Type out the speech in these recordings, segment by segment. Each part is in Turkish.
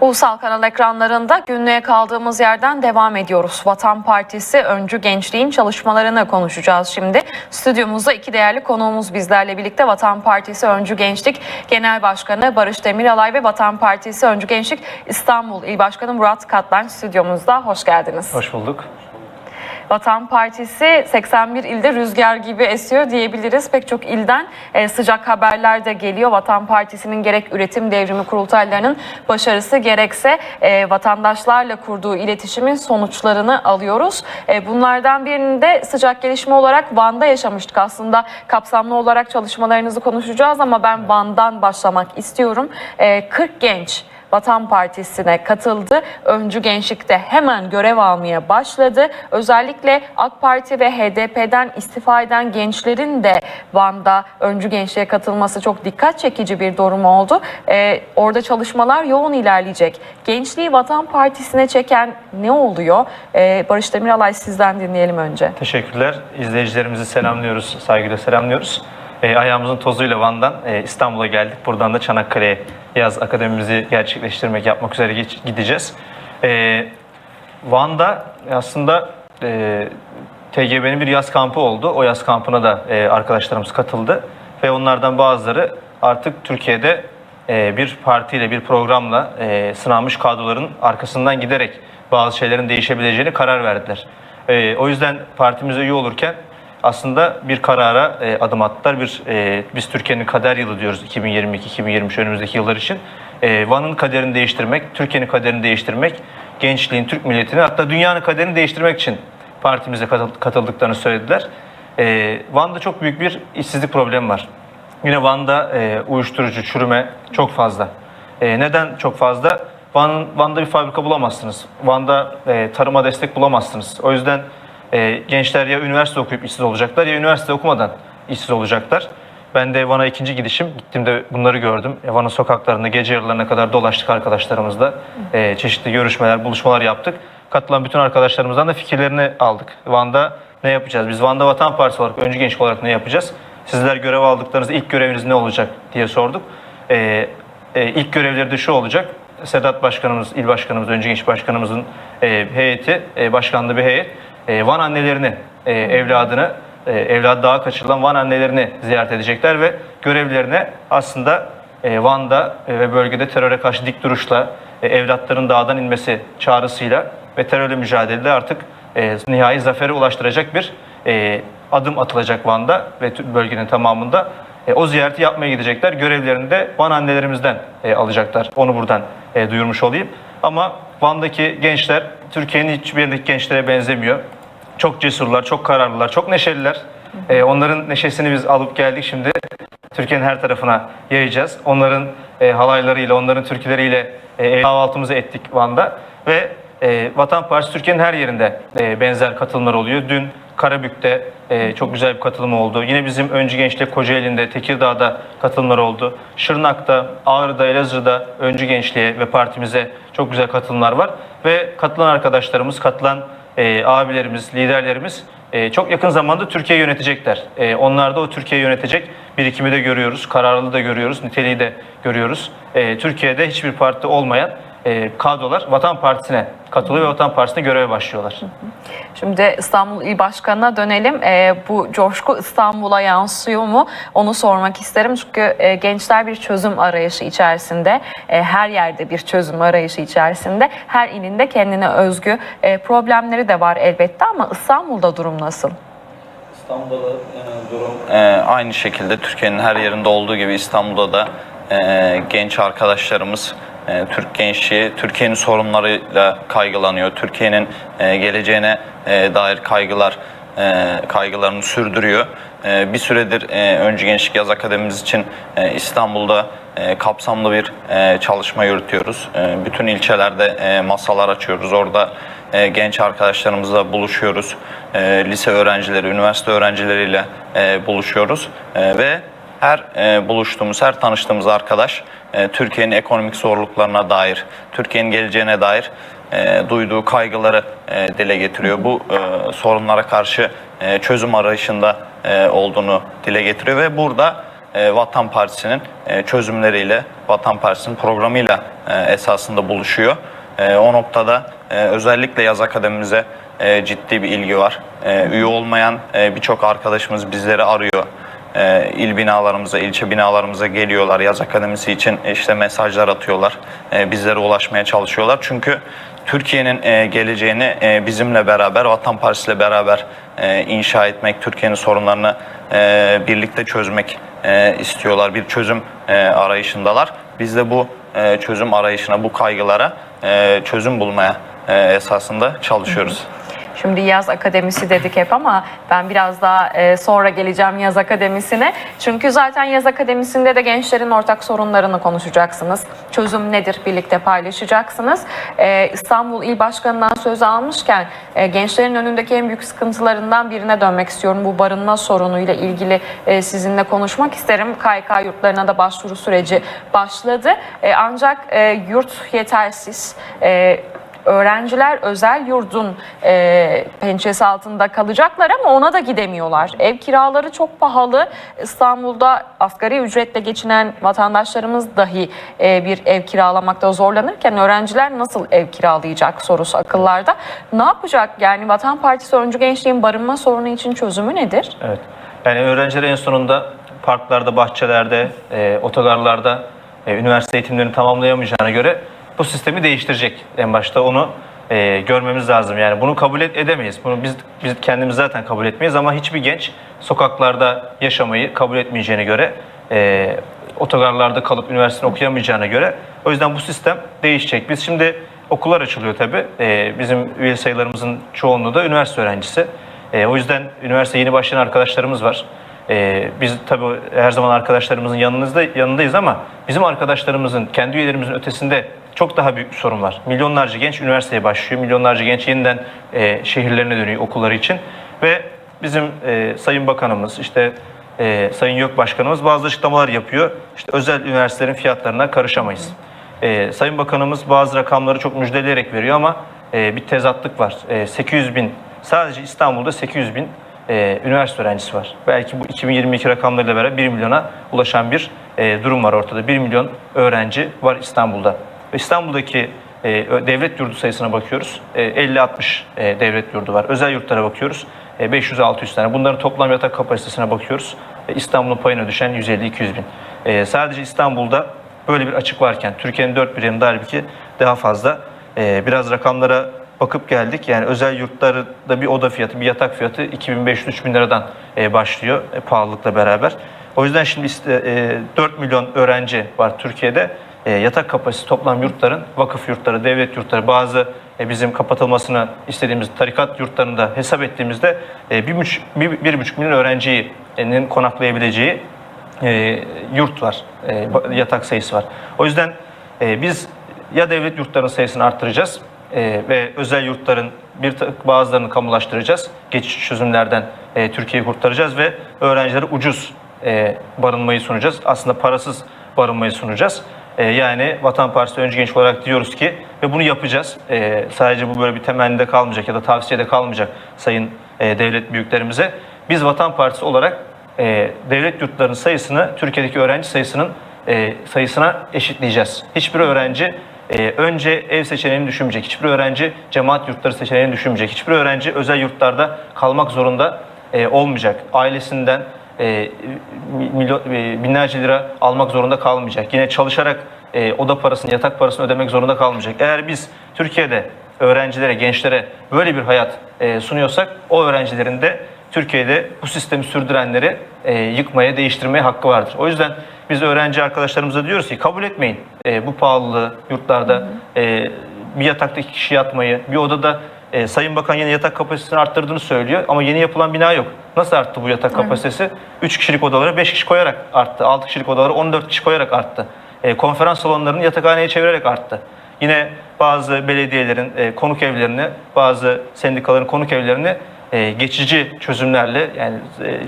Ulusal kanal ekranlarında günlüğe kaldığımız yerden devam ediyoruz. Vatan Partisi öncü gençliğin çalışmalarını konuşacağız şimdi. Stüdyomuzda iki değerli konuğumuz bizlerle birlikte Vatan Partisi Öncü Gençlik Genel Başkanı Barış Demiralay ve Vatan Partisi Öncü Gençlik İstanbul İl Başkanı Murat Katlan stüdyomuzda. Hoş geldiniz. Hoş bulduk. Vatan Partisi 81 ilde rüzgar gibi esiyor diyebiliriz. Pek çok ilden e, sıcak haberler de geliyor. Vatan Partisi'nin gerek üretim devrimi kurultaylarının başarısı gerekse e, vatandaşlarla kurduğu iletişimin sonuçlarını alıyoruz. E, bunlardan birini de sıcak gelişme olarak Van'da yaşamıştık. Aslında kapsamlı olarak çalışmalarınızı konuşacağız ama ben Van'dan başlamak istiyorum. E, 40 genç Vatan Partisi'ne katıldı. Öncü gençlikte hemen görev almaya başladı. Özellikle AK Parti ve HDP'den istifa eden gençlerin de Van'da öncü gençliğe katılması çok dikkat çekici bir durum oldu. Ee, orada çalışmalar yoğun ilerleyecek. Gençliği Vatan Partisi'ne çeken ne oluyor? Ee, Barış Demiralay sizden dinleyelim önce. Teşekkürler. İzleyicilerimizi selamlıyoruz, saygıyla selamlıyoruz. E, ayağımızın tozuyla Van'dan e, İstanbul'a geldik. Buradan da Çanakkale'ye yaz akademimizi gerçekleştirmek, yapmak üzere geç- gideceğiz. E, Van'da aslında e, TGB'nin bir yaz kampı oldu. O yaz kampına da e, arkadaşlarımız katıldı. Ve onlardan bazıları artık Türkiye'de e, bir partiyle, bir programla e, sınanmış kadroların arkasından giderek bazı şeylerin değişebileceğini karar verdiler. E, o yüzden partimize üye olurken aslında bir karara e, adım attılar. Bir e, biz Türkiye'nin kader yılı diyoruz 2022-2023 önümüzdeki yıllar için. E, Van'ın kaderini değiştirmek, Türkiye'nin kaderini değiştirmek, gençliğin, Türk milletini hatta dünyanın kaderini değiştirmek için partimize katıl- katıldıklarını söylediler. E, Van'da çok büyük bir işsizlik problemi var. Yine Van'da e, uyuşturucu, çürüme çok fazla. E, neden çok fazla? Van, Van'da bir fabrika bulamazsınız. Van'da e, tarıma destek bulamazsınız. O yüzden e, gençler ya üniversite okuyup işsiz olacaklar ya üniversite okumadan işsiz olacaklar. Ben de Van'a ikinci gidişim. Gittiğimde bunları gördüm. E, Van'ın sokaklarında gece yarılarına kadar dolaştık arkadaşlarımızla. E, çeşitli görüşmeler, buluşmalar yaptık. Katılan bütün arkadaşlarımızdan da fikirlerini aldık. Van'da ne yapacağız? Biz Van'da Vatan Partisi olarak, öncü gençlik olarak ne yapacağız? Sizler görev aldıklarınızda ilk göreviniz ne olacak diye sorduk. E, e, ilk görevleri de şu olacak. Sedat Başkanımız, il Başkanımız, Öncü Genç Başkanımızın e, heyeti, e, başkanlığı bir heyet, e, Van annelerini, e, evladını, e, evladı daha kaçırılan Van annelerini ziyaret edecekler ve görevlerine aslında e, Van'da e, ve bölgede teröre karşı dik duruşla, e, evlatların dağdan inmesi çağrısıyla ve terörle mücadelede artık e, nihai zafere ulaştıracak bir e, adım atılacak Van'da ve bölgenin tamamında. E, o ziyareti yapmaya gidecekler. Görevlerini de Van annelerimizden e, alacaklar. Onu buradan e, duyurmuş olayım. Ama Van'daki gençler Türkiye'nin hiçbir yerindeki gençlere benzemiyor. Çok cesurlar, çok kararlılar, çok neşeliler. E, onların neşesini biz alıp geldik şimdi. Türkiye'nin her tarafına yayacağız. Onların e, halaylarıyla, onların türküleriyle e, kahvaltımızı ettik Van'da. Ve e, Vatan Partisi Türkiye'nin her yerinde e, benzer katılımlar oluyor. Dün Karabük'te e, çok güzel bir katılım oldu. Yine bizim Öncü Gençlik Kocaeli'nde, Tekirdağ'da katılımlar oldu. Şırnak'ta, Ağrı'da, Elazığ'da Öncü Gençliğe ve partimize çok güzel katılımlar var. Ve katılan arkadaşlarımız, katılan e, abilerimiz, liderlerimiz e, çok yakın zamanda Türkiye'yi yönetecekler. E, onlar da o Türkiye'yi yönetecek birikimi de görüyoruz, kararlılığı da görüyoruz, niteliği de görüyoruz. E, Türkiye'de hiçbir parti olmayan e, kadrolar Vatan Partisi'ne katılıyor ve Vatan Partisi'ne göreve başlıyorlar. Şimdi İstanbul İl Başkanı'na dönelim. Ee, bu coşku İstanbul'a yansıyor mu? Onu sormak isterim. Çünkü e, gençler bir çözüm arayışı içerisinde. E, her yerde bir çözüm arayışı içerisinde. Her ilinde kendine özgü e, problemleri de var elbette ama İstanbul'da durum nasıl? İstanbul'da da e, durum e, aynı şekilde Türkiye'nin her yerinde olduğu gibi İstanbul'da da e, genç arkadaşlarımız e, Türk gençliği Türkiye'nin sorunlarıyla kaygılanıyor. Türkiye'nin e, geleceğine e, dair kaygılar kaygılarını sürdürüyor. Bir süredir e, Öncü Gençlik Yaz Akademimiz için İstanbul'da kapsamlı bir çalışma yürütüyoruz. Bütün ilçelerde masalar açıyoruz. Orada genç arkadaşlarımızla buluşuyoruz. Lise öğrencileri, üniversite öğrencileriyle buluşuyoruz. Ve her e, buluştuğumuz, her tanıştığımız arkadaş e, Türkiye'nin ekonomik zorluklarına dair, Türkiye'nin geleceğine dair e, duyduğu kaygıları e, dile getiriyor. Bu e, sorunlara karşı e, çözüm arayışında e, olduğunu dile getiriyor ve burada e, Vatan Partisi'nin e, çözümleriyle, Vatan Partisi'nin programıyla e, esasında buluşuyor. E, o noktada e, özellikle yaz akademimize e, ciddi bir ilgi var. E, üye olmayan e, birçok arkadaşımız bizleri arıyor. E, il binalarımıza, ilçe binalarımıza geliyorlar. Yaz akademisi için işte mesajlar atıyorlar. E, bizlere ulaşmaya çalışıyorlar. Çünkü Türkiye'nin e, geleceğini e, bizimle beraber, Vatan Partisi ile beraber e, inşa etmek, Türkiye'nin sorunlarını e, birlikte çözmek e, istiyorlar. Bir çözüm e, arayışındalar. Biz de bu e, çözüm arayışına, bu kaygılara e, çözüm bulmaya e, esasında çalışıyoruz. Şimdi yaz akademisi dedik hep ama ben biraz daha e, sonra geleceğim yaz akademisine. Çünkü zaten yaz akademisinde de gençlerin ortak sorunlarını konuşacaksınız. Çözüm nedir birlikte paylaşacaksınız. E, İstanbul İl Başkanı'ndan söz almışken e, gençlerin önündeki en büyük sıkıntılarından birine dönmek istiyorum. Bu barınma sorunuyla ilgili sizinle konuşmak isterim. KYK yurtlarına da başvuru süreci başladı. Ancak yurt yetersiz. Öğrenciler özel yurdun e, pençesi altında kalacaklar ama ona da gidemiyorlar. Ev kiraları çok pahalı. İstanbul'da asgari ücretle geçinen vatandaşlarımız dahi e, bir ev kiralamakta zorlanırken öğrenciler nasıl ev kiralayacak sorusu akıllarda. Ne yapacak? Yani Vatan Partisi Öncü Gençliğin barınma sorunu için çözümü nedir? Evet. Yani öğrenciler en sonunda parklarda, bahçelerde, e, otogarlarda e, üniversite eğitimlerini tamamlayamayacağına göre bu sistemi değiştirecek. En başta onu e, görmemiz lazım. Yani bunu kabul et, edemeyiz. Bunu biz biz kendimiz zaten kabul etmeyiz ama hiçbir genç sokaklarda yaşamayı kabul etmeyeceğine göre e, otogarlarda kalıp üniversitede okuyamayacağına göre o yüzden bu sistem değişecek. Biz şimdi okullar açılıyor tabii. E, bizim üye sayılarımızın çoğunluğu da üniversite öğrencisi. E, o yüzden üniversite yeni başlayan arkadaşlarımız var. E, biz tabii her zaman arkadaşlarımızın yanınızda yanındayız ama bizim arkadaşlarımızın, kendi üyelerimizin ötesinde çok daha büyük bir sorun var. Milyonlarca genç üniversiteye başlıyor, milyonlarca genç yeniden e, şehirlerine dönüyor okulları için ve bizim e, Sayın Bakanımız, işte e, Sayın YÖK Başkanımız bazı açıklamalar yapıyor. İşte özel üniversitelerin fiyatlarına karışamayız. E, Sayın Bakanımız bazı rakamları çok müjdeleyerek veriyor ama e, bir tezatlık var. E, 800 bin, sadece İstanbul'da 800 bin e, üniversite öğrencisi var. Belki bu 2022 rakamlarıyla beraber 1 milyona ulaşan bir e, durum var ortada. 1 milyon öğrenci var İstanbul'da. İstanbul'daki e, devlet yurdu sayısına bakıyoruz. E, 50-60 e, devlet yurdu var. Özel yurtlara bakıyoruz. E, 500-600 tane. Bunların toplam yatak kapasitesine bakıyoruz. E, İstanbul'un payına düşen 150-200 bin. E, sadece İstanbul'da böyle bir açık varken Türkiye'nin dört bir yanında halbuki daha fazla. E, biraz rakamlara bakıp geldik. Yani özel yurtlarda bir oda fiyatı, bir yatak fiyatı 2500-3000 liradan e, başlıyor e, pahalılıkla beraber. O yüzden şimdi e, 4 milyon öğrenci var Türkiye'de. E, yatak kapasitesi toplam yurtların, vakıf yurtları, devlet yurtları, bazı e, bizim kapatılmasını istediğimiz tarikat yurtlarında hesap ettiğimizde e, bir, buçuk, bir, bir buçuk milyon öğrencinin konaklayabileceği e, yurt var, e, yatak sayısı var. O yüzden e, biz ya devlet yurtlarının sayısını arttıracağız e, ve özel yurtların bir bazılarını kamulaştıracağız. Geçiş çözümlerden e, Türkiye'yi kurtaracağız ve öğrencilere ucuz e, barınmayı sunacağız. Aslında parasız barınmayı sunacağız. E, yani Vatan Partisi Öncü Genç olarak diyoruz ki ve bunu yapacağız. E, sadece bu böyle bir temennide kalmayacak ya da tavsiyede kalmayacak sayın e, devlet büyüklerimize. Biz Vatan Partisi olarak devlet yurtlarının sayısını Türkiye'deki öğrenci sayısının sayısına eşitleyeceğiz. Hiçbir öğrenci önce ev seçeneğini düşünmeyecek. Hiçbir öğrenci cemaat yurtları seçeneğini düşünmeyecek. Hiçbir öğrenci özel yurtlarda kalmak zorunda olmayacak. Ailesinden binlerce lira almak zorunda kalmayacak. Yine çalışarak e, oda parasını, yatak parasını ödemek zorunda kalmayacak. Eğer biz Türkiye'de öğrencilere, gençlere böyle bir hayat e, sunuyorsak o öğrencilerin de Türkiye'de bu sistemi sürdürenleri e, yıkmaya, değiştirmeye hakkı vardır. O yüzden biz öğrenci arkadaşlarımıza diyoruz ki kabul etmeyin e, bu pahalılığı yurtlarda e, bir yatakta iki kişi yatmayı, bir odada e, Sayın Bakan yeni yatak kapasitesini arttırdığını söylüyor ama yeni yapılan bina yok. Nasıl arttı bu yatak kapasitesi? 3 kişilik odalara 5 kişi koyarak arttı. 6 kişilik odalara 14 kişi koyarak arttı. E, konferans salonlarını yatakhaneye çevirerek arttı. Yine bazı belediyelerin e, konuk evlerini, bazı sendikaların konuk evlerini e, geçici çözümlerle yani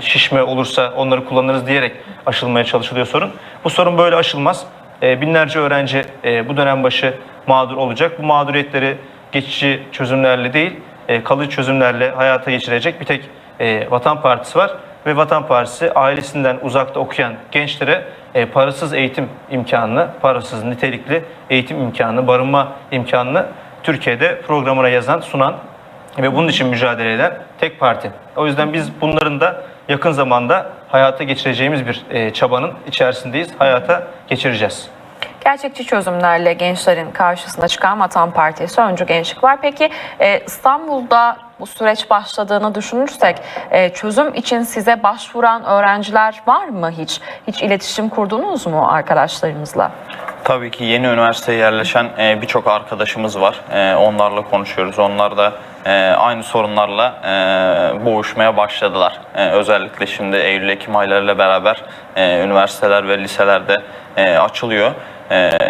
şişme olursa onları kullanırız diyerek aşılmaya çalışılıyor sorun. Bu sorun böyle aşılmaz. Binlerce öğrenci bu dönem başı mağdur olacak. Bu mağduriyetleri geçici çözümlerle değil, kalıcı çözümlerle hayata geçirecek bir tek e, Vatan Partisi var. Ve Vatan Partisi ailesinden uzakta okuyan gençlere e, parasız eğitim imkanını, parasız nitelikli eğitim imkanını, barınma imkanını Türkiye'de programına yazan, sunan ve bunun için mücadele eden tek parti. O yüzden biz bunların da yakın zamanda hayata geçireceğimiz bir e, çabanın içerisindeyiz. Hayata geçireceğiz. Gerçekçi çözümlerle gençlerin karşısına çıkan Vatan Partisi Öncü Gençlik var. Peki e, İstanbul'da bu süreç başladığını düşünürsek e, çözüm için size başvuran öğrenciler var mı hiç? Hiç iletişim kurdunuz mu arkadaşlarınızla? Tabii ki yeni üniversiteye yerleşen e, birçok arkadaşımız var. E, onlarla konuşuyoruz. Onlar da e, aynı sorunlarla boğuşmaya başladılar. Özellikle şimdi Eylül-Ekim aylarıyla beraber üniversiteler ve liselerde açılıyor.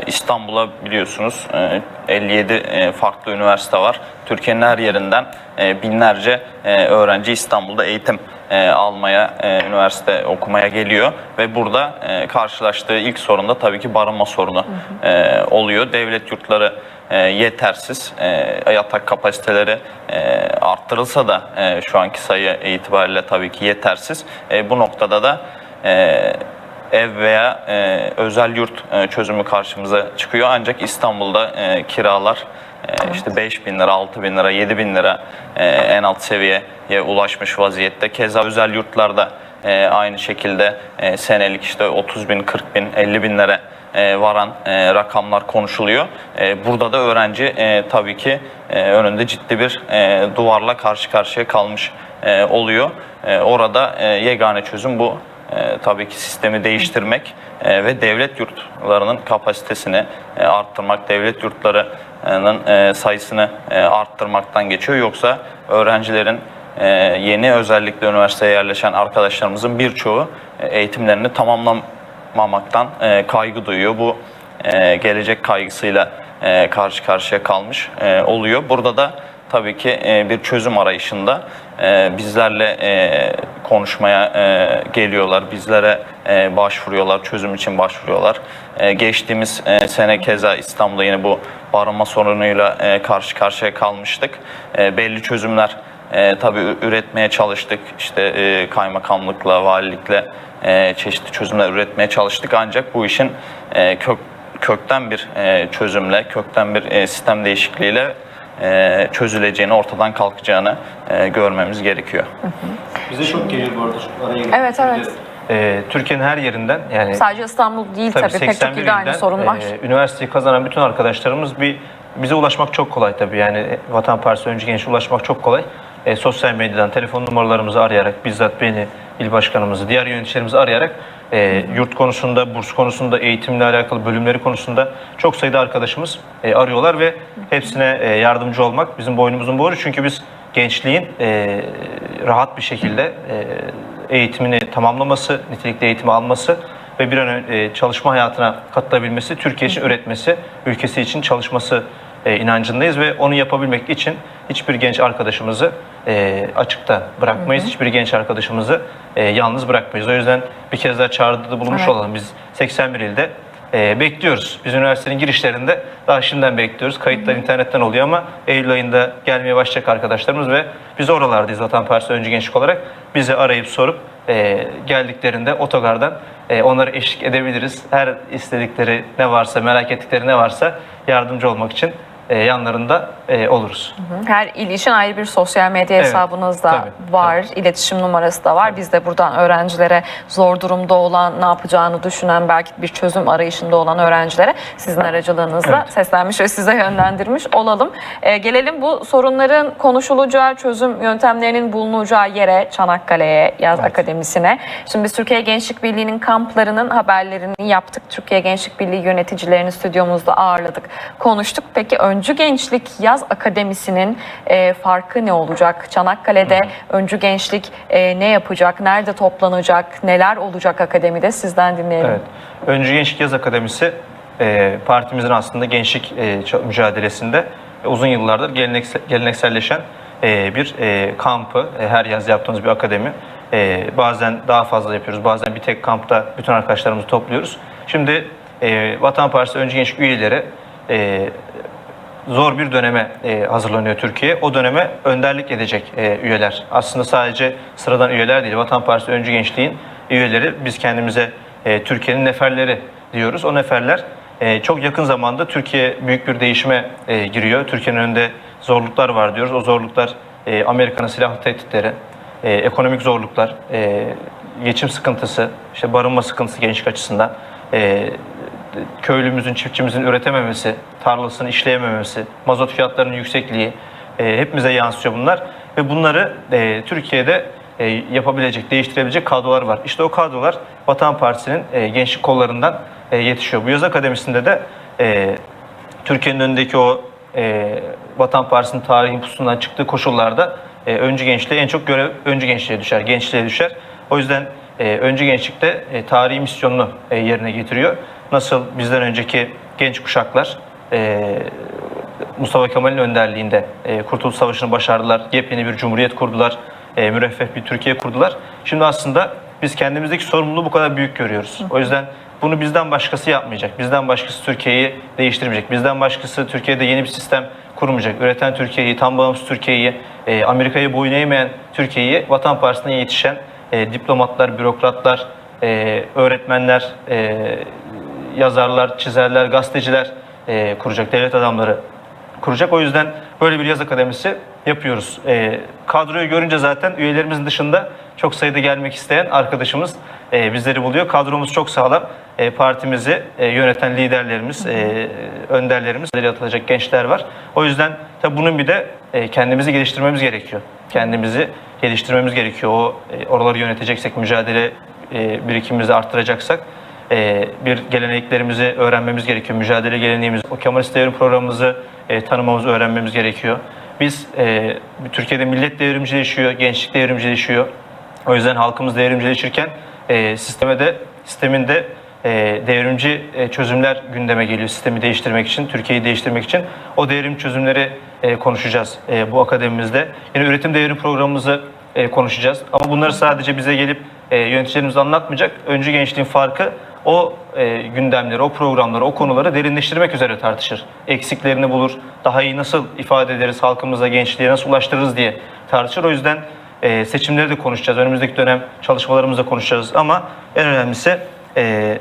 İstanbul'a biliyorsunuz e, 57 e, farklı üniversite var. Türkiye'nin her yerinden binlerce öğrenci İstanbul'da eğitim e, almaya, e, üniversite okumaya geliyor ve burada e, karşılaştığı ilk sorun da tabii ki barınma sorunu e, oluyor. Devlet yurtları e, yetersiz, e, yatak kapasiteleri e, arttırılsa da e, şu anki sayı itibariyle tabii ki yetersiz. E, bu noktada da e, ev veya e, özel yurt e, çözümü karşımıza çıkıyor. Ancak İstanbul'da e, kiralar e, işte 5 bin lira, 6 bin lira, 7 bin lira e, en alt seviyeye ulaşmış vaziyette. Keza özel yurtlarda e, aynı şekilde e, senelik işte 30 bin, 40 bin, 50 binlere e, varan e, rakamlar konuşuluyor. E, burada da öğrenci e, tabii ki e, önünde ciddi bir e, duvarla karşı karşıya kalmış e, oluyor. E, orada e, yegane çözüm bu e, tabii ki sistemi değiştirmek e, ve devlet yurtlarının kapasitesini e, arttırmak, devlet yurtlarının e, sayısını e, arttırmaktan geçiyor. Yoksa öğrencilerin e, yeni özellikle üniversiteye yerleşen arkadaşlarımızın birçoğu e, eğitimlerini tamamlamamaktan e, kaygı duyuyor. Bu e, gelecek kaygısıyla e, karşı karşıya kalmış e, oluyor. Burada da tabii ki e, bir çözüm arayışında e, bizlerle e, konuşmaya e, geliyorlar, bizlere e, başvuruyorlar, çözüm için başvuruyorlar. E, geçtiğimiz e, sene keza İstanbul'da yine bu barınma sorunuyla e, karşı karşıya kalmıştık. E, belli çözümler e, tabii üretmeye çalıştık. İşte e, kaymakamlıkla, valilikle e, çeşitli çözümler üretmeye çalıştık. Ancak bu işin e, kök kökten bir e, çözümle, kökten bir e, sistem değişikliğiyle e, çözüleceğini, ortadan kalkacağını e, görmemiz gerekiyor. Bize çok geliyor bu arada. Araya Evet, evet. Ee, Türkiye'nin her yerinden yani Sadece İstanbul değil tabii, pek çok 81 ilde aynı ilden, sorun var. e, üniversiteyi kazanan bütün arkadaşlarımız bir bize ulaşmak çok kolay tabii. Yani e, Vatan Partisi Öncü Genç'e ulaşmak çok kolay. E, sosyal medyadan telefon numaralarımızı arayarak bizzat beni, il başkanımızı, diğer yöneticilerimizi arayarak e, yurt konusunda, burs konusunda, eğitimle alakalı bölümleri konusunda çok sayıda arkadaşımız e, arıyorlar ve hepsine e, yardımcı olmak bizim boynumuzun borcu. Çünkü biz gençliğin e, rahat bir şekilde e, eğitimini tamamlaması, nitelikli eğitimi alması ve bir an önce çalışma hayatına katılabilmesi, Türkiye için üretmesi, ülkesi için çalışması e, inancındayız ve onu yapabilmek için hiçbir genç arkadaşımızı e, açıkta bırakmayız. Hiçbir genç arkadaşımızı e, yalnız bırakmayız. O yüzden bir kez daha çağrıda bulunmuş Evet. olalım. Biz 81 ilde e, bekliyoruz. Biz üniversitenin girişlerinde daha şimdiden bekliyoruz. Kayıtlar internetten oluyor ama Eylül ayında gelmeye başlayacak arkadaşlarımız ve biz oralardayız Vatan Partisi Öncü Gençlik olarak. Bizi arayıp sorup e, geldiklerinde otogardan e, onlara eşlik edebiliriz. Her istedikleri ne varsa, merak ettikleri ne varsa yardımcı olmak için e, yanlarında e, oluruz. Her il için ayrı bir sosyal medya Evet, hesabınız da tabii, var, iletişim numarası da var. Biz de buradan öğrencilere zor durumda olan, ne yapacağını düşünen, belki bir çözüm arayışında olan öğrencilere sizin aracılığınızla Evet. seslenmiş ve size yönlendirmiş olalım. Ee, gelelim bu sorunların konuşulacağı, çözüm yöntemlerinin bulunacağı yere, Çanakkale'ye, Yaz Evet. Akademisi'ne. Şimdi biz Türkiye Gençlik Birliği'nin kamplarının haberlerini yaptık. Türkiye Gençlik Birliği yöneticilerini stüdyomuzda ağırladık, konuştuk. Peki Öncü Gençlik Yaz Akademisi'nin e, farkı ne olacak? Çanakkale'de Öncü Gençlik e, ne yapacak? Nerede toplanacak? Neler olacak akademide? Sizden dinleyelim. Evet. Öncü Gençlik Yaz Akademisi e, partimizin aslında gençlik e, mücadelesinde uzun yıllardır geleneksel, gelenekselleşen e, bir e, kampı, e, her yaz yaptığımız bir akademi. E, bazen daha fazla yapıyoruz, bazen bir tek kampta bütün arkadaşlarımızı topluyoruz. Şimdi e, Vatan Partisi Öncü Gençlik üyeleri e, zor bir döneme e, hazırlanıyor Türkiye. O döneme önderlik edecek e, üyeler. Aslında sadece sıradan üyeler değil, Vatan Partisi Öncü Gençliğin üyeleri. Biz kendimize e, Türkiye'nin neferleri diyoruz. O neferler çok yakın zamanda Türkiye büyük bir değişime giriyor. Türkiye'nin önünde zorluklar var diyoruz. O zorluklar Amerika'nın silahlı tehditleri, ekonomik zorluklar, geçim sıkıntısı, işte barınma sıkıntısı gençlik açısından, köylümüzün, çiftçimizin üretememesi, tarlasını işleyememesi, mazot fiyatlarının yüksekliği e, hepimize yansıyor bunlar. Ve bunları e, Türkiye'de e, yapabilecek, değiştirebilecek kadrolar var. İşte o kadrolar Vatan Partisi'nin e, gençlik kollarından e, yetişiyor. Bu yaz akademisinde de e, Türkiye'nin önündeki o e, Vatan Partisi'nin tarihi pusundan çıktığı koşullarda e, öncü gençliğe en çok görev öncü gençliğe düşer, gençliğe düşer. O yüzden e, öncü gençlikte e, tarihi misyonunu e, yerine getiriyor. Nasıl bizden önceki genç kuşaklar e, Mustafa Kemal'in önderliğinde e, Kurtuluş Savaşı'nı başardılar, yepyeni bir cumhuriyet kurdular, e, müreffeh bir Türkiye kurdular. Şimdi aslında biz kendimizdeki sorumluluğu bu kadar büyük görüyoruz. O yüzden bunu bizden başkası yapmayacak. Bizden başkası Türkiye'yi değiştirmeyecek. Bizden başkası Türkiye'de yeni bir sistem kurmayacak. Üreten Türkiye'yi, tam bağımsız Türkiye'yi, e, Amerika'yı boyun eğmeyen Türkiye'yi Vatan Partisi'ne yetişen e, diplomatlar, bürokratlar, e, öğretmenler, e, yazarlar, çizerler, gazeteciler e, kuracak, devlet adamları kuracak. O yüzden böyle bir yaz akademisi yapıyoruz. E, kadroyu görünce zaten üyelerimizin dışında çok sayıda gelmek isteyen arkadaşımız e, bizleri buluyor. Kadromuz çok sağlam. E, partimizi e, yöneten liderlerimiz, e, önderlerimiz, atılacak gençler var. O yüzden tabii bunun bir de e, kendimizi geliştirmemiz gerekiyor. Kendimizi geliştirmemiz gerekiyor. O e, oraları yöneteceksek, mücadele e, birikimimizi arttıracaksak e, bir geleneklerimizi öğrenmemiz gerekiyor. Mücadele geleneğimiz, o Kemalist devrim programımızı e, tanımamız, öğrenmemiz gerekiyor. Biz e, Türkiye'de millet devrimcileşiyor, gençlik devrimcileşiyor. O yüzden halkımız devrimcileşirken e, sisteme de sistemin de e, devrimci e, çözümler gündeme geliyor sistemi değiştirmek için, Türkiye'yi değiştirmek için. O devrim çözümleri e, konuşacağız e, bu akademimizde. Yine üretim devrim programımızı e, konuşacağız. Ama bunları sadece bize gelip e, yöneticilerimiz anlatmayacak. Öncü gençliğin farkı o e, gündemleri, o programları, o konuları derinleştirmek üzere tartışır. Eksiklerini bulur, daha iyi nasıl ifade ederiz, halkımıza, gençliğe nasıl ulaştırırız diye tartışır. O yüzden e, seçimleri de konuşacağız. Önümüzdeki dönem çalışmalarımızda konuşacağız. Ama en önemlisi e,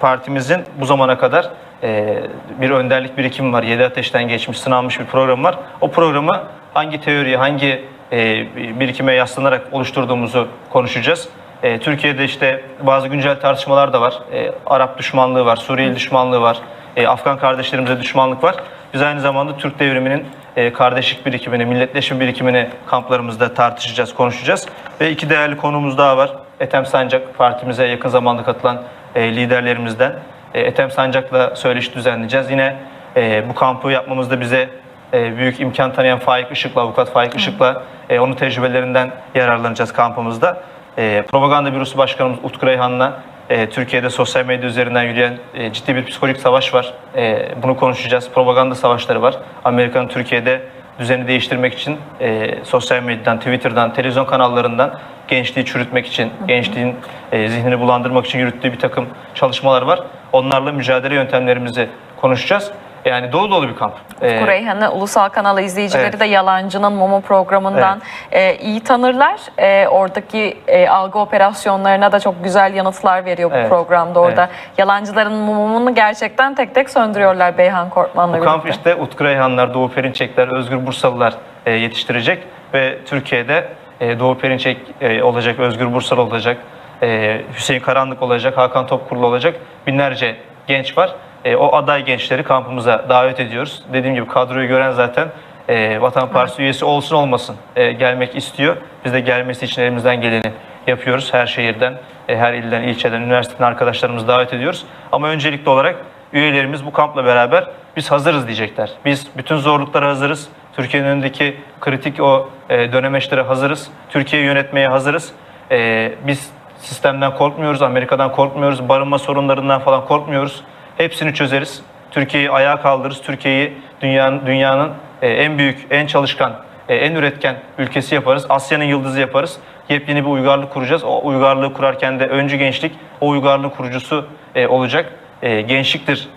partimizin bu zamana kadar e, bir önderlik birikimi var. Yedi ateşten geçmiş, sınanmış bir program var. O programı hangi teoriye, hangi e, birikime yaslanarak oluşturduğumuzu konuşacağız. E, Türkiye'de işte bazı güncel tartışmalar da var. E, Arap düşmanlığı var, Suriyeli düşmanlığı var, e, Afgan kardeşlerimize düşmanlık var. Biz aynı zamanda Türk devriminin e, kardeşlik birikimini, milletleşme birikimini kamplarımızda tartışacağız, konuşacağız. Ve iki değerli konumuz daha var. Ethem Sancak, partimize yakın zamanda katılan e, liderlerimizden. E, Ethem Sancak'la söyleşi düzenleyeceğiz. Yine e, bu kampı yapmamızda bize e, büyük imkan tanıyan Faik Işık'la, avukat Faik Işık'la e, onun tecrübelerinden yararlanacağız kampımızda. E, propaganda bürosu başkanımız Utku Reyhan'la e, Türkiye'de sosyal medya üzerinden yürüyen e, ciddi bir psikolojik savaş var. E, bunu konuşacağız. Propaganda savaşları var. Amerika'nın Türkiye'de düzeni değiştirmek için e, sosyal medyadan, Twitter'dan, televizyon kanallarından gençliği çürütmek için, gençliğin e, zihnini bulandırmak için yürüttüğü bir takım çalışmalar var. Onlarla mücadele yöntemlerimizi konuşacağız. Yani dolu dolu bir kamp. E, Utku Reyhan'ı ulusal kanalı izleyicileri Evet. de Yalancı'nın Momo programından e, iyi tanırlar. E, oradaki e, algı operasyonlarına da çok güzel yanıtlar veriyor bu Evet. programda orada. Evet. Yalancıların mumunu gerçekten tek tek söndürüyorlar Beyhan Korkman'la Bu kamp birlikte. işte Utku Reyhanlar, Doğu Perinçekler, Özgür Bursalılar e, yetiştirecek ve Türkiye'de e, Doğu Perinçek e, olacak, Özgür Bursal olacak, e, Hüseyin Karanlık olacak, Hakan Topkurlu olacak binlerce genç var. E, o aday gençleri kampımıza davet ediyoruz. Dediğim gibi kadroyu gören zaten e, Vatan Partisi üyesi olsun olmasın e, gelmek istiyor. Biz de gelmesi için elimizden geleni yapıyoruz. Her şehirden, e, her ilden, ilçeden, üniversiteden arkadaşlarımızı davet ediyoruz. Ama öncelikli olarak üyelerimiz bu kampla beraber biz hazırız diyecekler. Biz bütün zorluklara hazırız. Türkiye'nin önündeki kritik o e, dönemeçlere hazırız. Türkiye'yi yönetmeye hazırız. E, biz sistemden korkmuyoruz, Amerika'dan korkmuyoruz, barınma sorunlarından falan korkmuyoruz. Hepsini çözeriz. Türkiye'yi ayağa kaldırırız. Türkiye'yi dünyanın, dünyanın e, en büyük, en çalışkan, e, en üretken ülkesi yaparız. Asya'nın yıldızı yaparız. Yepyeni bir uygarlık kuracağız. O uygarlığı kurarken de öncü gençlik o uygarlığın kurucusu e, olacak. Gençliktir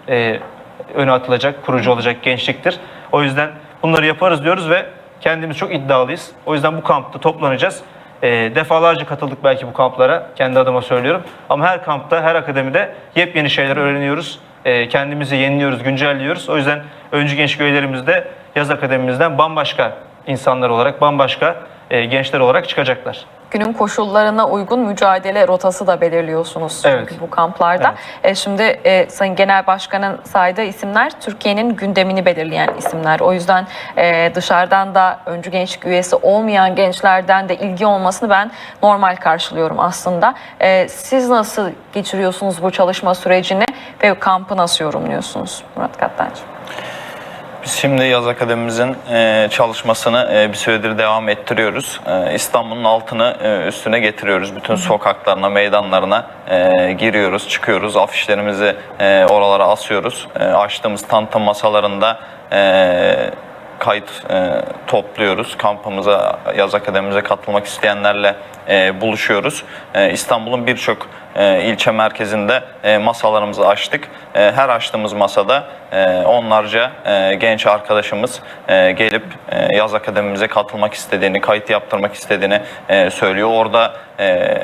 öne atılacak, kurucu olacak gençliktir. O yüzden bunları yaparız diyoruz ve kendimiz çok iddialıyız. O yüzden bu kampta toplanacağız. E, defalarca katıldık belki bu kamplara. Kendi adıma söylüyorum. Ama her kampta, her akademide yepyeni şeyler öğreniyoruz. E, kendimizi yeniliyoruz, güncelliyoruz. O yüzden öncü genç üyelerimiz de yaz akademimizden bambaşka insanlar olarak, bambaşka e, gençler olarak çıkacaklar. Günün koşullarına uygun mücadele rotası da belirliyorsunuz Evet. bu kamplarda. E, şimdi e, Sayın Genel Başkan'ın saydığı isimler Türkiye'nin gündemini belirleyen isimler. O yüzden e, dışarıdan da öncü gençlik üyesi olmayan gençlerden de ilgi olmasını ben normal karşılıyorum aslında. E, siz nasıl geçiriyorsunuz bu çalışma sürecini ve kampı nasıl yorumluyorsunuz Murat Kattancı? Biz şimdi Yaz Akademimizin e, çalışmasını e, bir süredir devam ettiriyoruz. E, İstanbul'un altını üstüne getiriyoruz. Bütün sokaklarına, meydanlarına giriyoruz, çıkıyoruz. Afişlerimizi oralara asıyoruz. Açtığımız tanıtım masalarında kayıt e, topluyoruz. Kampımıza, Yaz Akademimize katılmak isteyenlerle e, buluşuyoruz. E, İstanbul'un birçok e, ilçe merkezinde e, masalarımızı açtık. E, her açtığımız masada e, onlarca e, genç arkadaşımız e, gelip e, Yaz Akademimize katılmak istediğini, kayıt yaptırmak istediğini e, söylüyor. Orada e,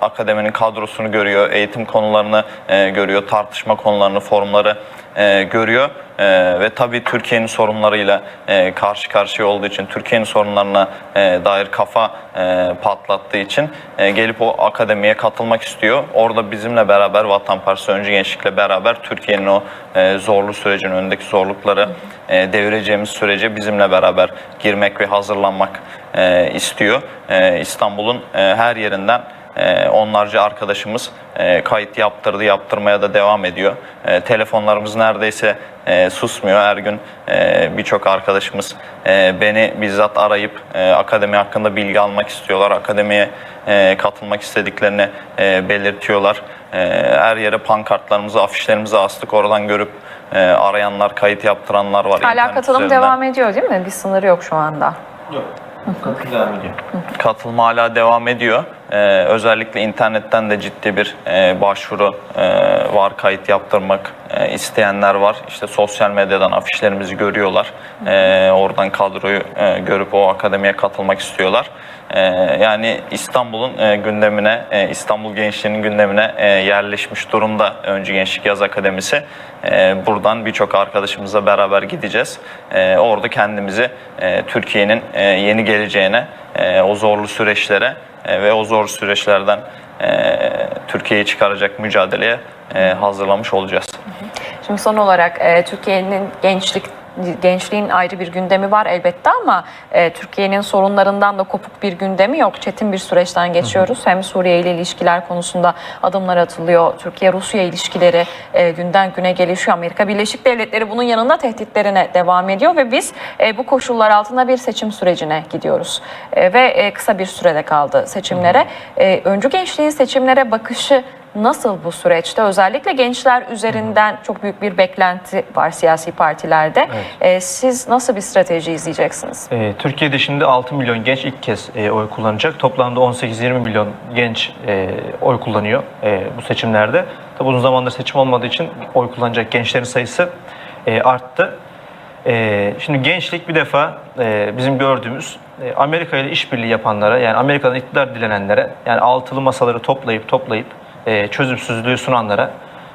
akademinin kadrosunu görüyor, eğitim konularını e, görüyor, tartışma konularını, forumları e, görüyor. E, ve tabii Türkiye'nin sorunlarıyla e, karşı karşıya olduğu için, Türkiye'nin sorunlarına e, dair kafa e, patlattığı için e, gelip o akademiye katılmak istiyor. Orada bizimle beraber Vatan Partisi Öncü Gençlik'le beraber Türkiye'nin o e, zorlu sürecin önündeki zorlukları e, devireceğimiz sürece bizimle beraber girmek ve hazırlanmak e, istiyor. E, İstanbul'un e, her yerinden e, onlarca arkadaşımız e, kayıt yaptırdı, yaptırmaya da devam ediyor. E, telefonlarımız neredeyse e, susmuyor. Her gün e, birçok arkadaşımız e, beni bizzat arayıp e, akademi hakkında bilgi almak istiyorlar. Akademiye e, katılmak istediklerini e, belirtiyorlar. E, her yere pankartlarımızı, afişlerimizi astık. Oradan görüp e, arayanlar, kayıt yaptıranlar var. Hala katılım üzerinden. devam ediyor değil mi? Bir sınırı yok şu anda. Yok. Katılma hala devam ediyor. Ee, özellikle internetten de ciddi bir e, başvuru e, var. Kayıt yaptırmak e, isteyenler var. İşte sosyal medyadan afişlerimizi görüyorlar. E, oradan kadroyu e, görüp o akademiye katılmak istiyorlar. E, yani İstanbul'un e, gündemine, e, İstanbul gençliğinin gündemine e, yerleşmiş durumda Öncü Gençlik Yaz Akademisi. E, buradan birçok arkadaşımızla beraber gideceğiz. E, orada kendimizi e, Türkiye'nin e, yeni geleceğine, e, o zorlu süreçlere e, ve o zor süreçlerden e, Türkiye'yi çıkaracak mücadeleye e, hazırlamış olacağız. Şimdi son olarak e, Türkiye'nin gençlik gençliğin ayrı bir gündemi var elbette ama e, Türkiye'nin sorunlarından da kopuk bir gündemi yok. Çetin bir süreçten geçiyoruz. Hem Suriye ile ilişkiler konusunda adımlar atılıyor. Türkiye-Rusya ilişkileri e, günden güne gelişiyor. Amerika Birleşik Devletleri bunun yanında tehditlerine devam ediyor ve biz e, bu koşullar altında bir seçim sürecine gidiyoruz. E, ve e, kısa bir sürede kaldı seçimlere. E, öncü gençliğin seçimlere bakışı Nasıl bu süreçte özellikle gençler üzerinden çok büyük bir beklenti var siyasi partilerde. Ee, siz nasıl bir strateji izleyeceksiniz? Ee, Türkiye'de şimdi 6 milyon genç ilk kez e, oy kullanacak. Toplamda 18-20 milyon genç e, oy kullanıyor e, bu seçimlerde. Tabi uzun zamandır seçim olmadığı için oy kullanacak gençlerin sayısı e, arttı. E, şimdi gençlik bir defa e, bizim gördüğümüz e, Amerika ile işbirliği yapanlara yani Amerika'dan iktidar dilenenlere yani altılı masaları toplayıp toplayıp e, çözümsüzlüğü sunanlara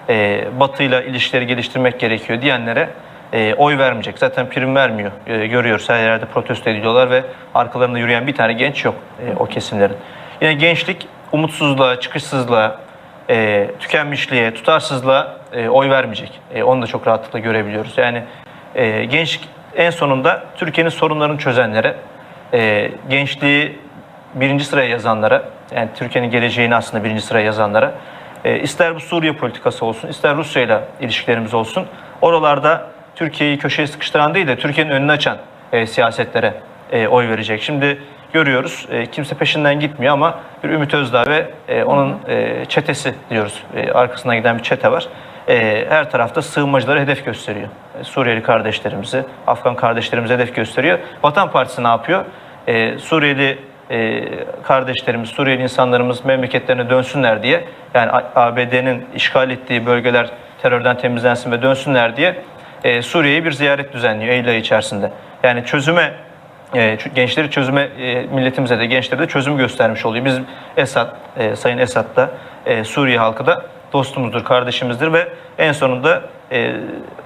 e, Batı ile ilişkileri geliştirmek gerekiyor diyenlere e, oy vermeyecek. Zaten prim vermiyor. E, görüyoruz her yerde protesto ediyorlar ve arkalarında yürüyen bir tane genç yok e, o kesimlerin. Yine gençlik umutsuzluğa, çıkışsızlığa, e, tükenmişliğe, tutarsızlığa e, oy vermeyecek. E, onu da çok rahatlıkla görebiliyoruz. Yani e, gençlik en sonunda Türkiye'nin sorunlarını çözenlere, e, gençliği birinci sıraya yazanlara, yani Türkiye'nin geleceğini aslında birinci sıraya yazanlara, e, ister bu Suriye politikası olsun, ister Rusya ile ilişkilerimiz olsun, oralarda Türkiye'yi köşeye sıkıştıran değil de Türkiye'nin önünü açan e, siyasetlere e, oy verecek. Şimdi görüyoruz e, kimse peşinden gitmiyor ama bir Ümit Özdağ ve e, onun e, çetesi diyoruz. E, arkasından giden bir çete var. E, her tarafta sığınmacıları hedef gösteriyor. E, Suriyeli kardeşlerimizi, Afgan kardeşlerimizi hedef gösteriyor. Vatan Partisi ne yapıyor? E, Suriyeli e, kardeşlerimiz, Suriyeli insanlarımız memleketlerine dönsünler diye yani ABD'nin işgal ettiği bölgeler terörden temizlensin ve dönsünler diye e, Suriye'ye bir ziyaret düzenliyor Eylül ayı içerisinde. Yani çözüme e, gençleri çözüme e, milletimize de gençlere de çözüm göstermiş oluyor. Biz Esad, e, Sayın Esad da e, Suriye halkı da dostumuzdur, kardeşimizdir ve en sonunda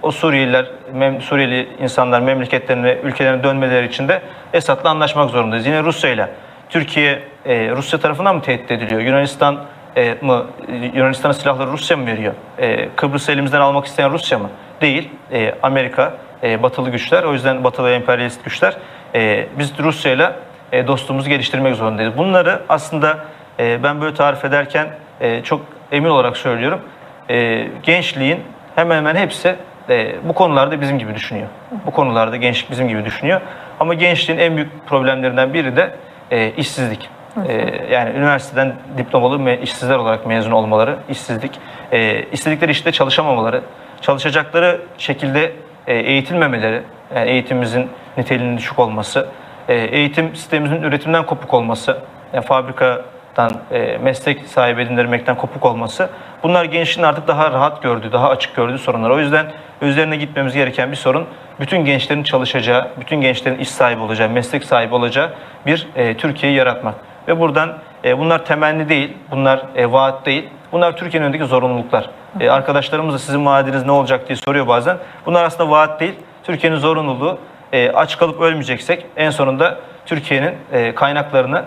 o Suriyeliler, Suriyeli insanlar memleketlerine, ülkelerine dönmeleri için de Esad'la anlaşmak zorundayız. Yine Rusya ile Türkiye e, Rusya tarafından mı tehdit ediliyor? Yunanistan e, mı Yunanistan'a silahları Rusya mı veriyor? E, Kıbrıs'ı elimizden almak isteyen Rusya mı? Değil. E, Amerika, e, batılı güçler. O yüzden batılı emperyalist güçler. E, biz Rusya'yla e, dostluğumuzu geliştirmek zorundayız. Bunları aslında e, ben böyle tarif ederken e, çok emin olarak söylüyorum. E, gençliğin hemen hemen hepsi e, bu konularda bizim gibi düşünüyor. Bu konularda gençlik bizim gibi düşünüyor. Ama gençliğin en büyük problemlerinden biri de e, işsizlik. E, yani üniversiteden diplomalı me- işsizler olarak mezun olmaları, işsizlik, e, istedikleri işte çalışamamaları, çalışacakları şekilde e, eğitilmemeleri, yani eğitimimizin niteliğinin düşük olması, e, eğitim sistemimizin üretimden kopuk olması, yani fabrikadan e, meslek sahibi edindirmekten kopuk olması, bunlar gençliğin artık daha rahat gördüğü, daha açık gördüğü sorunlar. O yüzden üzerine gitmemiz gereken bir sorun, bütün gençlerin çalışacağı, bütün gençlerin iş sahibi olacağı, meslek sahibi olacağı bir e, Türkiye'yi yaratmak. Ve buradan e, bunlar temenni değil, bunlar e, vaat değil, bunlar Türkiye'nin önündeki zorunluluklar. E, arkadaşlarımız da sizin vaadiniz ne olacak diye soruyor bazen. Bunlar aslında vaat değil, Türkiye'nin zorunluluğu. E, aç kalıp ölmeyeceksek en sonunda Türkiye'nin e, kaynaklarını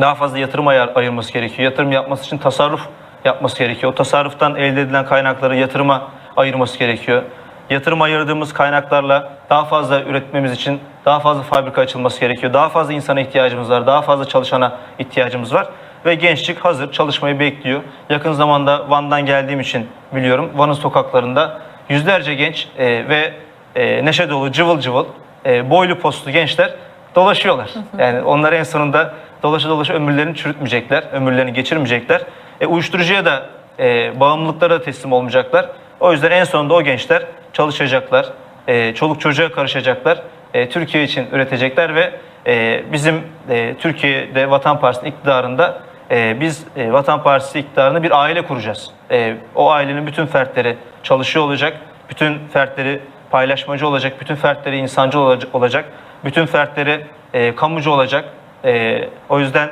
daha fazla yatırım ayar, ayırması gerekiyor. Yatırım yapması için tasarruf yapması gerekiyor. O tasarruftan elde edilen kaynakları yatırıma ayırması gerekiyor. Yatırım ayırdığımız kaynaklarla daha fazla üretmemiz için daha fazla fabrika açılması gerekiyor. Daha fazla insana ihtiyacımız var. Daha fazla çalışana ihtiyacımız var. Ve gençlik hazır çalışmayı bekliyor. Yakın zamanda Van'dan geldiğim için biliyorum. Van'ın sokaklarında yüzlerce genç e, ve e, neşe dolu cıvıl cıvıl e, boylu postlu gençler dolaşıyorlar. Yani onlar en sonunda dolaşa dolaşa ömürlerini çürütmeyecekler, ömürlerini geçirmeyecekler. E, uyuşturucuya da e, bağımlılıklara da teslim olmayacaklar. O yüzden en sonunda o gençler çalışacaklar, e, çoluk çocuğa karışacaklar, e, Türkiye için üretecekler ve e, bizim e, Türkiye'de Vatan Partisi'nin iktidarında e, biz e, Vatan Partisi iktidarında bir aile kuracağız. E, o ailenin bütün fertleri çalışıyor olacak, bütün fertleri paylaşmacı olacak, bütün fertleri insancıl olacak, olacak bütün fertleri e, kamucu olacak. E, o yüzden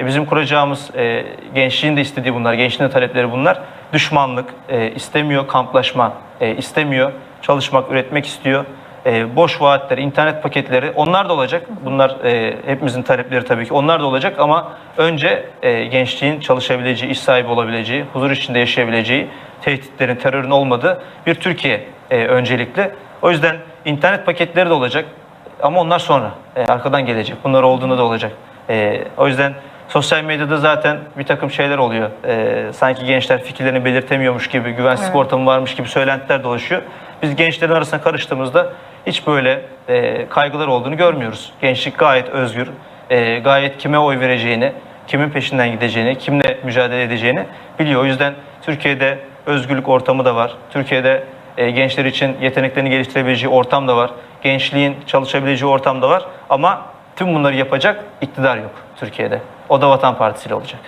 e, bizim kuracağımız e, gençliğin de istediği bunlar, gençliğin de talepleri bunlar. Düşmanlık e, istemiyor, kamplaşma e, istemiyor, çalışmak, üretmek istiyor. E, boş vaatler, internet paketleri onlar da olacak. Bunlar e, hepimizin talepleri tabii ki. Onlar da olacak ama önce e, gençliğin çalışabileceği, iş sahibi olabileceği, huzur içinde yaşayabileceği, tehditlerin, terörün olmadığı bir Türkiye e, öncelikli. O yüzden internet paketleri de olacak ama onlar sonra e, arkadan gelecek. Bunlar olduğunda da olacak. E, o yüzden sosyal medyada zaten bir takım şeyler oluyor. E, sanki gençler fikirlerini belirtemiyormuş gibi, güvensizlik ortamı varmış gibi söylentiler dolaşıyor. Biz gençlerin arasına karıştığımızda hiç böyle e, kaygılar olduğunu görmüyoruz. Gençlik gayet özgür, e, gayet kime oy vereceğini, kimin peşinden gideceğini, kimle mücadele edeceğini biliyor. O yüzden Türkiye'de özgürlük ortamı da var. Türkiye'de e, gençler için yeteneklerini geliştirebileceği ortam da var. Gençliğin çalışabileceği ortam da var. Ama tüm bunları yapacak iktidar yok Türkiye'de. O da Vatan Partisi ile olacak.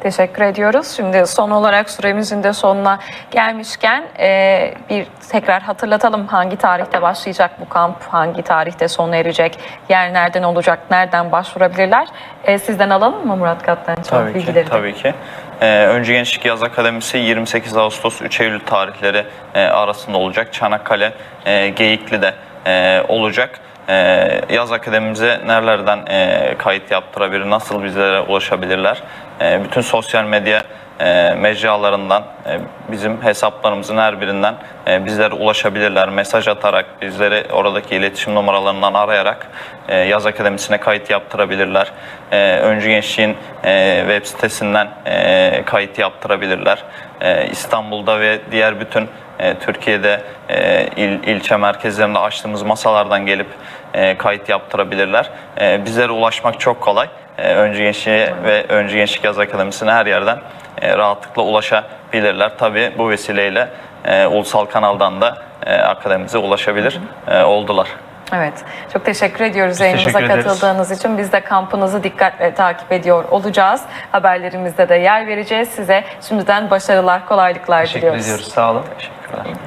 Teşekkür ediyoruz. Şimdi son olarak süremizin de sonuna gelmişken e, bir tekrar hatırlatalım hangi tarihte başlayacak bu kamp, hangi tarihte sona erecek, yer nereden olacak, nereden başvurabilirler. E, sizden alalım mı Murat Kaptan? Tabii ki. bilgileri de? Tabii ki. Ee, Öncü Gençlik Yaz Akademisi 28 Ağustos 3 Eylül tarihleri e, arasında olacak. Çanakkale, e, Geyikli'de e, olacak. E, yaz akademimize nerelerden e, kayıt yaptırabilir, nasıl bizlere ulaşabilirler? E, bütün sosyal medya e, mecralarından e, bizim hesaplarımızın her birinden bizlere ulaşabilirler. Mesaj atarak bizleri oradaki iletişim numaralarından arayarak yaz akademisine kayıt yaptırabilirler. Öncü Gençliğin web sitesinden kayıt yaptırabilirler. İstanbul'da ve diğer bütün Türkiye'de il, ilçe merkezlerinde açtığımız masalardan gelip e, kayıt yaptırabilirler. E, bizlere ulaşmak çok kolay. E, Öncü Gençliğe ve Öncü Gençlik Yaz Akademisi'ne her yerden e, rahatlıkla ulaşabilirler. Tabii bu vesileyle e, ulusal kanaldan da e, akademimize ulaşabilir e, oldular. Evet. Çok teşekkür ediyoruz Biz yayınımıza teşekkür ederiz. katıldığınız için. Biz de kampınızı dikkatle takip ediyor olacağız. Haberlerimizde de yer vereceğiz. Size şimdiden başarılar, kolaylıklar Teşekkür diliyoruz. ediyoruz. Sağ olun.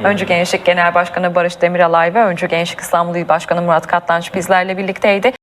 Öncü Gençlik Genel Başkanı Barış Demiralay ve Öncü Gençlik İstanbul İl Başkanı Murat Katlanç bizlerle birlikteydi.